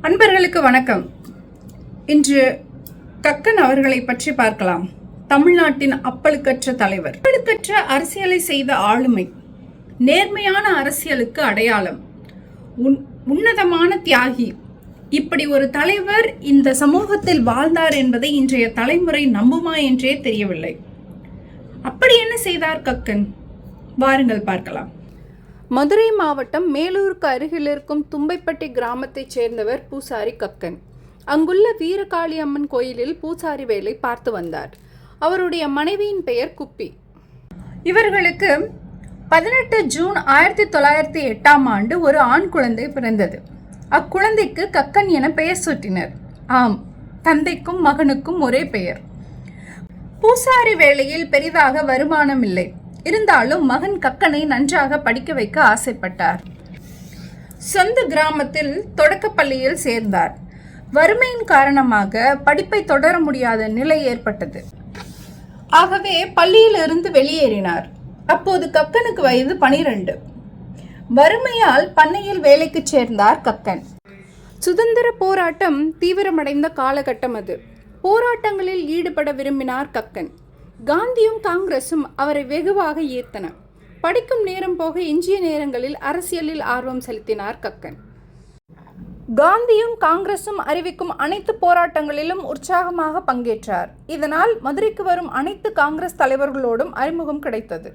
அன்பர்களுக்கு வணக்கம். இன்று கக்கன் அவர்களை பற்றி பார்க்கலாம். தமிழ்நாட்டின் அப்பழுக்கற்ற தலைவர். அப்பழுக்கற்ற அரசியலை செய்த ஆளுமை. நேர்மையான அரசியலுக்கு அடையாளம். உன்- உன்னதமான தியாகி. இப்படி ஒரு தலைவர் இந்த சமூகத்தில் வாழ்ந்தார் என்பதை இன்றைய தலைமுறை நம்புமா என்றே தெரியவில்லை. அப்படி என்ன செய்தார் கக்கன்? வாருங்கள் பார்க்கலாம். மதுரை மாவட்டம் மேலூருக்கு அருகில் இருக்கும் தும்பைப்பட்டி கிராமத்தைச் சேர்ந்தவர் பூசாரி கக்கன். அங்குள்ள வீரகாளி அம்மன் கோயிலில் பூசாரி வேலை பார்த்து வந்தார். அவருடைய மனைவியின் பெயர் குப்பி. இவர்களுக்கு பதினெட்டு ஜூன் ஆயிரத்தி தொள்ளாயிரத்தி எட்டாம் ஆண்டு ஒரு ஆண் குழந்தை பிறந்தது. அக்குழந்தைக்கு கக்கன் என பெயர் சூட்டினர். ஆம் தந்தைக்கும் மகனுக்கும் ஒரே பெயர். பூசாரி வேளையில் பெரிதாக வருமானம் இல்லை இருந்தாலும் மகன் கக்கனை நன்றாக படிக்க வைக்க ஆசைப்பட்டார். சொந்த கிராமத்தில் தொடக்கப்பள்ளியில் சேர்ந்தார். வறுமையின் காரணமாக படிப்பை தொடர முடியாத நிலை ஏற்பட்டது. ஆகவே பள்ளியிலிருந்து வெளியேறினார். அப்போது கக்கனுக்கு வயது பனிரெண்டு. வறுமையால் பண்ணையில் வேலைக்கு சேர்ந்தார் கக்கன். சுதந்திர போராட்டம் தீவிரமடைந்த காலகட்டம் அது. போராட்டங்களில் ஈடுபட விரும்பினார் கக்கன். காந்தியும் காங்கிரசும் அவரை வெகுவாக ஈர்த்தன. படிக்கும் நேரம் போக எஞ்சிய நேரங்களில் அரசியலில் ஆர்வம் செலுத்தினார் கக்கன். காந்தியும் காங்கிரசும் அறிவிக்கும் அனைத்து போராட்டங்களிலும் உற்சாகமாக பங்கேற்றார். இதனால் மதுரைக்கு வரும் அனைத்து காங்கிரஸ் தலைவர்களோடும் அறிமுகம் கிடைத்தது.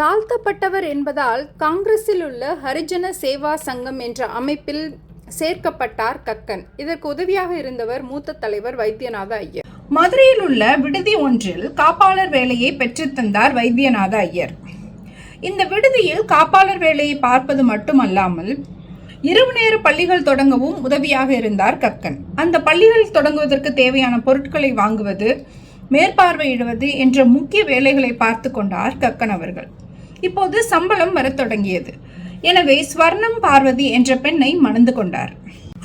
தாழ்த்தப்பட்டவர் என்பதால் காங்கிரஸில் உள்ள ஹரிஜன சேவா சங்கம் என்ற அமைப்பில் சேர்க்கப்பட்டார் கக்கன். இதற்கு உதவியாக இருந்தவர் மூத்த தலைவர் வைத்தியநாத ஐயர். மதுரையில் உள்ள விடுதி ஒன்றில் காப்பாளர் வேலையை பெற்றுத்தந்தார் வைத்தியநாத ஐயர். இந்த விடுதியில் காப்பாளர் வேலையை பார்ப்பது மட்டுமல்லாமல் இரவு நேர பள்ளிகள் தொடங்கவும் உதவியாக இருந்தார் கக்கன். அந்த பள்ளிகள் தொடங்குவதற்கு தேவையான பொருட்களை வாங்குவது மேற்பார்வையிடுவது என்ற முக்கிய வேலைகளை பார்த்து கொண்டார் கக்கன் அவர்கள். இப்போது சம்பளம் வரத் தொடங்கியது. எனவே ஸ்வர்ணம் பார்வதி என்ற பெண்ணை மணந்து கொண்டார்.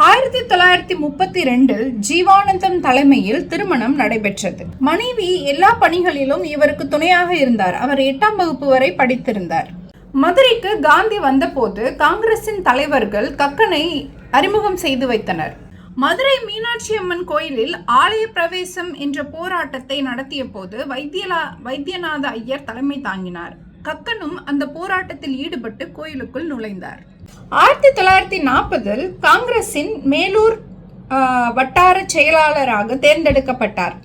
ஆயிரத்தி தொள்ளாயிரத்தி முப்பத்தி ரெண்டில் ஜீவானந்தம் தலைமையில் திருமணம் நடைபெற்றது. மனைவி எல்லா பணிகளிலும் இவருக்கு துணையாக இருந்தார். அவர் எட்டாம் வகுப்பு வரை படித்திருந்தார். மதுரைக்கு காந்தி வந்தபோது காங்கிரசின் தலைவர்கள் கக்கனை அறிமுகம் செய்து வைத்தனர். மதுரை மீனாட்சி அம்மன் கோயிலில் ஆலய பிரவேசம் என்ற போராட்டத்தை நடத்திய போது வைத்தியலா வைத்தியநாத ஐயர் தலைமை தாங்கினார். கக்கனும் அந்த போராட்டத்தில் ஈடுபட்டு கோயிலுக்குள் நுழைந்தார். ஆயிரத்தி தொள்ளாயிரத்தி நாற்பதில் காங்கிரஸின் மேலூர் வட்டார செயலாளராக தேர்ந்தெடுக்கப்பட்டார்.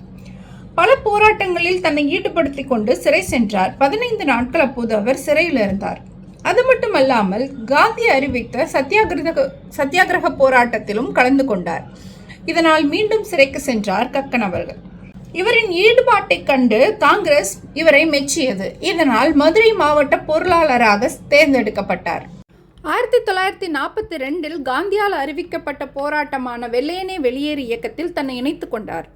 பல போராட்டங்களில் தன்னை ஈடுபடுத்திக் கொண்டு சிறை சென்றார். பதினைந்து நாட்கள் அப்போது அவர் சிறையில் இருந்தார். அது மட்டுமல்லாமல் காந்தி அறிவித்த சத்தியாகிரக சத்தியாகிரக போராட்டத்திலும் கலந்து கொண்டார். இதனால் மீண்டும் சிறைக்கு சென்றார் கக்கன் அவர்கள். இவரின் ஈடுபாட்டைக் கண்டு காங்கிரஸ் இவரை மெச்சியது. இதனால் மதுரை மாவட்ட பொருளாளராக தேர்ந்தெடுக்கப்பட்டார். ஆயிரத்தி தொள்ளாயிரத்தி நாற்பத்தி ரெண்டில் காந்தியால் அறிவிக்கப்பட்ட போராட்டமான வெள்ளையனே வெளியேறு இயக்கத்தில் தன்னை இணைத்து கொண்டார்.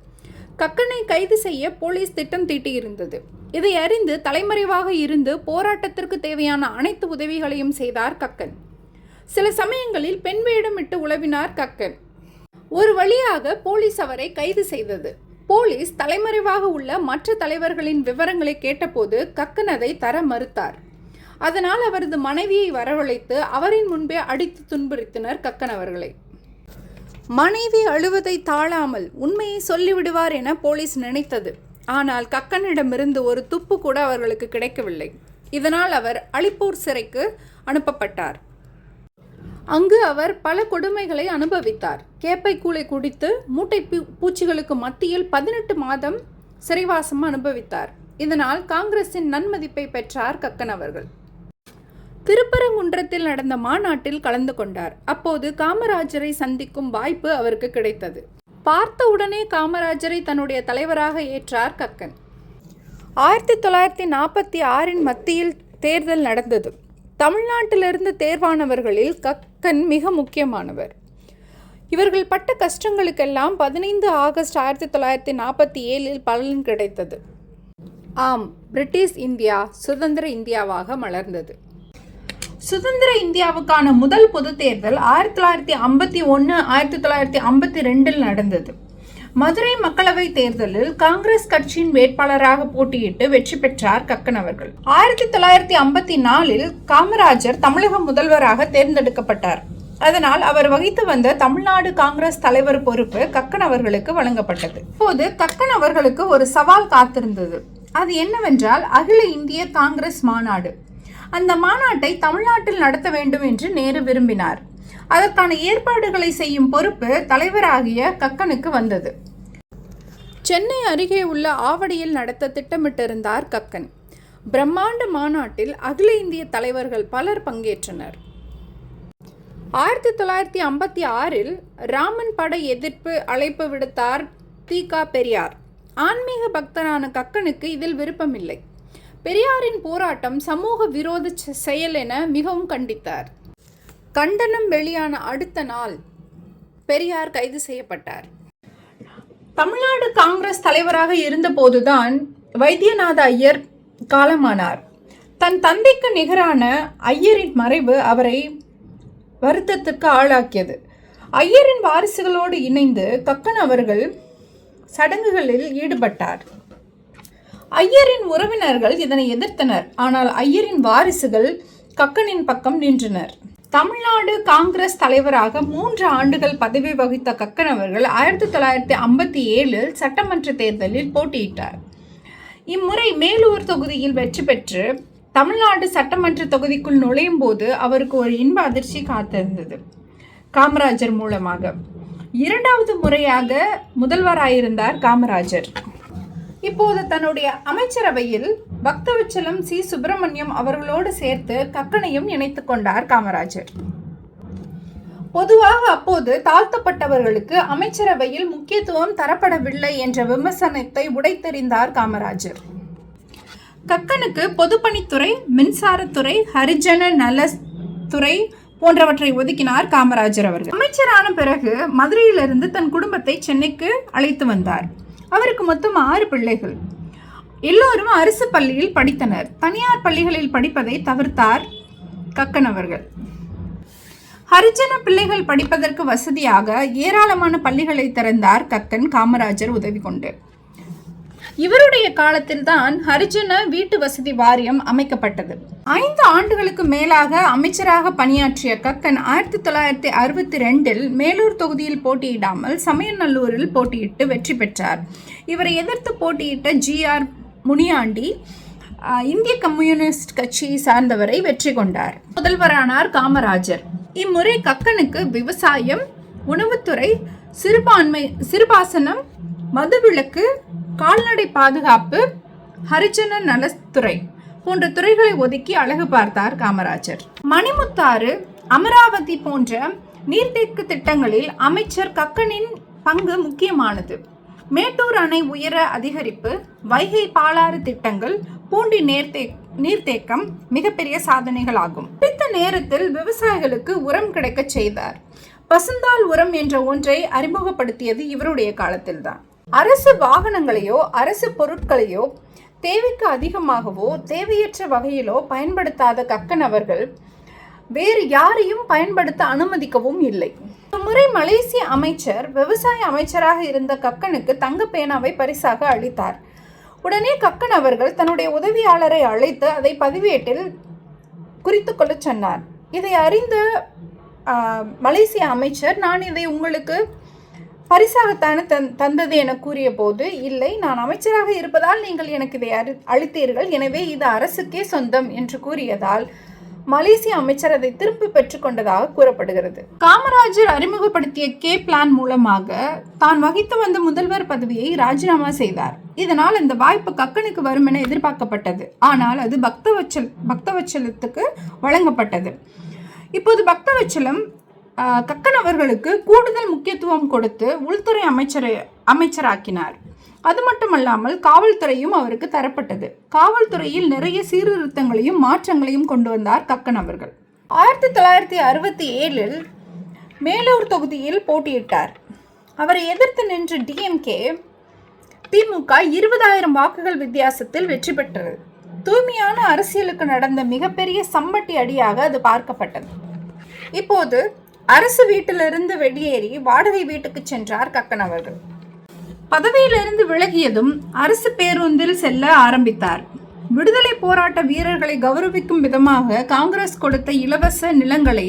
கக்கனை கைது செய்ய போலீஸ் திட்டம் தீட்டியிருந்தது. இதை அறிந்து தலைமறைவாக இருந்து போராட்டத்திற்கு தேவையான அனைத்து உதவிகளையும் செய்தார் கக்கன். சில சமயங்களில் பெண் வேடமிட்டு உளவினார் கக்கன். ஒரு வழியாக போலீஸ் அவரை கைது செய்தது. போலீஸ் தலைமறைவாக உள்ள மற்ற தலைவர்களின் விவரங்களை கேட்டபோது கக்கன் அதை தர மறுத்தார். அதனால் அவரது மனைவியை வரவழைத்து அவரின் முன்பே அடித்து துன்புறுத்தினர் கக்கன் அவர்களை. மனைவி அழுவதை தாழாமல் உண்மையை சொல்லிவிடுவார் என போலீஸ் நினைத்தது. ஆனால் கக்கனிடமிருந்து ஒரு துப்பு கூட அவர்களுக்கு கிடைக்கவில்லை. இதனால் அவர் அலிப்பூர் சிறைக்கு அனுப்பப்பட்டார். அங்கு அவர் பல கொடுமைகளை அனுபவித்தார். கேப்பை கூளை குடித்து மூட்டை பூ- பூச்சிகளுக்கு மத்தியில் பதினெட்டு மாதம் சிறைவாசம் அனுபவித்தார். இதனால் காங்கிரசின் நன்மதிப்பை பெற்றார் கக்கன் அவர்கள். திருப்பரங்குன்றத்தில் நடந்த மாநாட்டில் கலந்து கொண்டார். அப்போது காமராஜரை சந்திக்கும் வாய்ப்பு அவருக்கு கிடைத்தது. பார்த்த உடனே காமராஜரை தன்னுடைய தலைவராக ஏற்றார் கக்கன். ஆயிரத்தி தொள்ளாயிரத்தி நாற்பத்தி ஆறின் மத்தியில் தேர்தல் நடந்தது. தமிழ்நாட்டிலிருந்து தேர்வானவர்களில் கக்கன் மிக முக்கியமானவர். இவர்கள் பட்ட கஷ்டங்களுக்கெல்லாம் பதினைந்து ஆகஸ்ட் ஆயிரத்தி தொள்ளாயிரத்தி நாற்பத்தி ஏழில் பலன் கிடைத்தது. ஆம் பிரிட்டிஷ் இந்தியா சுதந்திர இந்தியாவாக மலர்ந்தது. சுதந்திர இந்தியாவுக்கான முதல் பொது தேர்தல் ஆயிரத்தி தொள்ளாயிரத்தி ஐம்பத்தி ஒன்று ஆயிரத்தி தொள்ளாயிரத்தி ஐம்பத்தி ரெண்டில் நடந்தது. மதுரை மக்களவை தேர்தலில் காங்கிரஸ் கட்சியின் வேட்பாளராக போட்டியிட்டு வெற்றி பெற்றார் கக்கன் அவர்கள். ஆயிரத்தி தொள்ளாயிரத்தி ஐம்பத்தி நாலில் காமராஜர் தமிழக முதல்வராக தேர்ந்தெடுக்கப்பட்டார். அதனால் அவர் வகித்து வந்த தமிழ்நாடு காங்கிரஸ் தலைவர் பொறுப்பு கக்கன் அவர்களுக்கு வழங்கப்பட்டது. இப்போது கக்கன் அவர்களுக்கு ஒரு சவால் காத்திருந்தது. அது என்னவென்றால் அகில இந்திய காங்கிரஸ் மாநாடு. அந்த மாநாட்டை தமிழ்நாட்டில் நடத்த வேண்டும் என்று நேரு விரும்பினார். அதற்கான ஏற்பாடுகளை செய்யும் பொறுப்பு தலைவராகிய கக்கனுக்கு வந்தது. சென்னை அருகே உள்ள ஆவடியில் நடத்த திட்டமிட்டிருந்தார் கக்கன். பிரம்மாண்ட மாநாட்டில் அகில இந்திய தலைவர்கள் பலர் பங்கேற்றனர். ஆயிரத்தி தொள்ளாயிரத்தி ஐம்பத்தி ஆறில் ராமன் படை எதிர்ப்பு அழைப்பு விடுத்தார் தீகா பெரியார். ஆன்மீக பக்தரான கக்கனுக்கு இதில் விருப்பமில்லை. பெரியாரின் போராட்டம் சமூக விரோத செயல் என மிகவும் கண்டித்தார். கண்டனம் வெளியான அடுத்த நாள் பெரியார் கைது செய்யப்பட்டார். தமிழ்நாடு காங்கிரஸ் தலைவராக இருந்தபோதுதான் வைத்தியநாத ஐயர் காலமானார். தன் தந்தைக்கு நிகரான ஐயரின் மறைவு அவரை வருத்தத்துக்கு ஆளாக்கியது. ஐயரின் வாரிசுகளோடு இணைந்து கக்கன் அவர்கள் சடங்குகளில் ஈடுபட்டார். ஐயரின் உறவினர்கள் இதனை எதிர்த்தனர். ஆனால் ஐயரின் வாரிசுகள் கக்கனின் பக்கம் நின்றனர். தமிழ்நாடு காங்கிரஸ் தலைவராக மூன்று ஆண்டுகள் பதவி வகித்த கக்கன் அவர்கள் ஆயிரத்தி தொள்ளாயிரத்தி ஐம்பத்தி ஏழில் சட்டமன்ற தேர்தலில் போட்டியிட்டார். இம்முறை மேலூர் தொகுதியில் வெற்றி பெற்று தமிழ்நாடு சட்டமன்ற தொகுதிக்குள் நுழையும் போது அவருக்கு ஒரு இன்ப அதிர்ச்சி காத்திருந்தது. காமராஜர் மூலமாக. இரண்டாவது முறையாக முதல்வராயிருந்தார் காமராஜர். இப்போது தன்னுடைய அமைச்சரவையில் பக்தவச்சலம் சி. சுப்பிரமணியம் அவர்களோடு சேர்த்து கக்கனையும் இணைத்து கொண்டார் காமராஜர். பொதுவாக அப்போது தாழ்த்தப்பட்டவர்களுக்கு அமைச்சரவையில் முக்கியத்துவம் தரப்படவில்லை என்ற விமர்சனத்தை உடைத்தெறிந்தார் காமராஜர். கக்கனுக்கு பொதுப்பணித்துறை மின்சாரத்துறை ஹரிஜன நலத்துறை போன்றவற்றை ஒதுக்கினார் காமராஜர் அவர்கள். அமைச்சரான பிறகு மதுரையிலிருந்து தன் குடும்பத்தை சென்னைக்கு அழைத்து வந்தார். அவருக்கு மொத்தம் ஆறு பிள்ளைகள். எல்லோரும் அரசு பள்ளியில் படித்தனர். தனியார் பள்ளிகளில் படிப்பதை தவிர்த்தார் கக்கன் அவர்கள். ஹரிஜன பிள்ளைகள் படிப்பதற்கு வசதியாக ஏராளமான பள்ளிகளை திறந்தார் கக்கன் காமராஜர் உதவி கொண்டு. இவருடைய காலத்தில் தான் ஹரிஜன வீட்டு வசதி வாரியம் அமைக்கப்பட்டது. ஐந்து ஆண்டுகளுக்கு மேலாக அமைச்சராக பணியாற்றிய கக்கன் ஆயிரத்தி தொள்ளாயிரத்தி அறுபத்தி ரெண்டில் மேலூர் தொகுதியில் போட்டியிடாமல் சமயநல்லூரில் போட்டியிட்டு வெற்றி பெற்றார். இவரை எதிர்த்து போட்டியிட்ட ஜி ஆர் முனியாண்டி இந்திய கம்யூனிஸ்ட் கட்சியை சார்ந்தவரை வெற்றி கொண்டார். முதல்வரானார் காமராஜர். இம்முறை கக்கனுக்கு விவசாயம் உணவுத்துறை சிறுபான்மை சிறுபாசனம் மதுவிலக்கு கால்நடை பாதுகாப்பு ஹரிஜன நலத்துறை போன்ற துறைகளை ஒதுக்கி அழகு பார்த்தார் காமராஜர். மணிமுத்தாறு அமராவதி போன்ற நீர்த்தேக்க திட்டங்களில் அமைச்சர் கக்கனின் பங்கு முக்கியமானது. மேட்டூர் அணை உயர அதிகரிப்பு வைகை பாலாறு திட்டங்கள் பூண்டி நேர்த்தே நீர்த்தேக்கம் மிகப்பெரிய சாதனைகளாகும். குறித்த நேரத்தில் விவசாயிகளுக்கு உரம் கிடைக்கச் செய்தார். பசுந்தால் உரம் என்ற ஒன்றை அறிமுகப்படுத்தியது இவருடைய காலத்தில்தான். அரசு வாகனங்களையோ அரசு பொருட்களையோ தேவைக்கு அதிகமாகவோ தேவையற்ற வகையிலோ பயன்படுத்தாத கக்கன் அவர்கள் வேறு யாரையும் பயன்படுத்த அனுமதிக்கவும் இல்லை. முறை மலேசிய அமைச்சர் விவசாய அமைச்சராக இருந்த கக்கனுக்கு தங்க பேனாவை பரிசாக அளித்தார். உடனே கக்கன் அவர்கள் தன்னுடைய உதவியாளரை அழைத்து அதை பதிவேட்டில் குறித்து கொள்ள சொன்னார். இதை அறிந்த மலேசிய அமைச்சர் நான் இதை உங்களுக்கு பரிசாகத்தானே தந் தந்தது என கூறிய போது இல்லை நான் அமைச்சராக இருப்பதால் நீங்கள் எனக்கு இதை அறி அளித்தீர்கள். எனவே இது அரசுக்கே சொந்தம் என்று கூறியதால் மலேசிய அமைச்சர் அதை திருப்பி பெற்றுக்கொண்டதாக கூறப்படுகிறது. காமராஜர் அறிமுகப்படுத்திய கே பிளான் மூலமாக தான் வகித்து வந்த முதல்வர் பதவியை ராஜினாமா செய்தார். இதனால் இந்த வாய்ப்பு கக்கனுக்கு வரும் என எதிர்பார்க்கப்பட்டது. ஆனால் அது பக்தவச்சல் பக்தவச்சலத்துக்கு வழங்கப்பட்டது. இப்போது பக்தவச்சலம் கக்கன் அவர்களுக்கு கூடுதல் முக்கியத்துவம் கொடுத்து உள்துறை அமைச்சரை அமைச்சராக்கினார். அது மட்டுமல்லாமல் காவல்துறையும் அவருக்கு தரப்பட்டது. காவல்துறையில் நிறைய சீர்திருத்தங்களையும் மாற்றங்களையும் கொண்டு வந்தார் கக்கன் அவர்கள். ஆயிரத்தி தொள்ளாயிரத்தி அறுபத்தி ஏழில் மேலூர் தொகுதியில் போட்டியிட்டார். அவரை எதிர்த்து நின்ற டிஎம்கே திமுக இருபதாயிரம் வாக்குகள் வித்தியாசத்தில் வெற்றி பெற்றது. தூய்மையான அரசியலுக்கு நடந்த மிகப்பெரிய சம்பட்டி அடியாக அது பார்க்கப்பட்டது. இப்போது அரசு வீட்டிலிருந்து வெளியேறி வாடகை வீட்டுக்கு சென்றார் கக்கன் அவர்கள். பதவியிலிருந்து விலகியதும் அரசு பேருந்தில் செல்ல ஆரம்பித்தார். விடுதலை போராட்ட வீரர்களை கௌரவிக்கும் விதமாக காங்கிரஸ் கொடுத்த இலவச நிலங்களை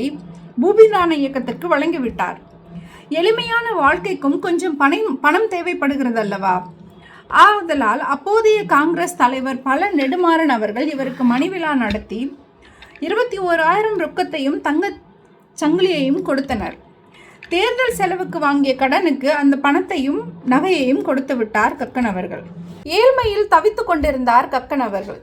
பூபிதான இயக்கத்திற்கு வழங்கிவிட்டார். எளிமையான வாழ்க்கைக்கும் கொஞ்சம் பணம் பணம் தேவைப்படுகிறது அல்லவா ஆதலால் அப்போதைய காங்கிரஸ் தலைவர் பல நெடுமாறன் அவர்கள் இவருக்கு மணிவிழா நடத்தி இருபத்தி ஓராயிரம் ரொக்கத்தையும் தங்க சங்கிலியையும் கொடுத்தனர். தேர்தல் செலவுக்கு வாங்கிய கடனுக்கு அந்த பணத்தையும் நகையையும் கொடுத்து விட்டார் கக்கன் அவர்கள். ஏழ்மையில் தவித்துக் கொண்டிருந்தார் கக்கன் அவர்கள்.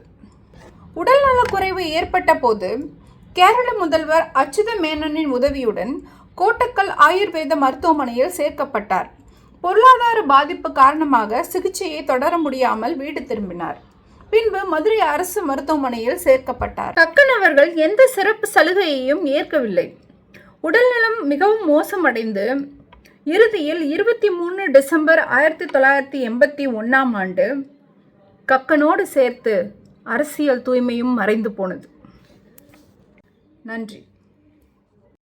உடல்நலக்குறைவு ஏற்பட்ட போது கேரள முதல்வர் அச்சுத மேனனின் உதவியுடன் கோட்டக்கல் ஆயுர்வேத மருத்துவமனையில் சேர்க்கப்பட்டார். பொருளாதார பாதிப்பு காரணமாக சிகிச்சையை தொடர முடியாமல் வீடு திரும்பினார். பின்பு மதுரை அரசு மருத்துவமனையில் சேர்க்கப்பட்டார். கக்கன் அவர்கள் எந்த சிறப்பு சலுகையையும் ஏற்கவில்லை. உடல்நலம் மிகவும் மோசமடைந்து இறுதியில் இருபத்தி மூணு டிசம்பர் ஆயிரத்தி தொள்ளாயிரத்தி எண்பத்தி ஒன்றாம் ஆண்டு கக்கனோடு சேர்த்து அரசியல் தூய்மையும் மறைந்து போனது. நன்றி.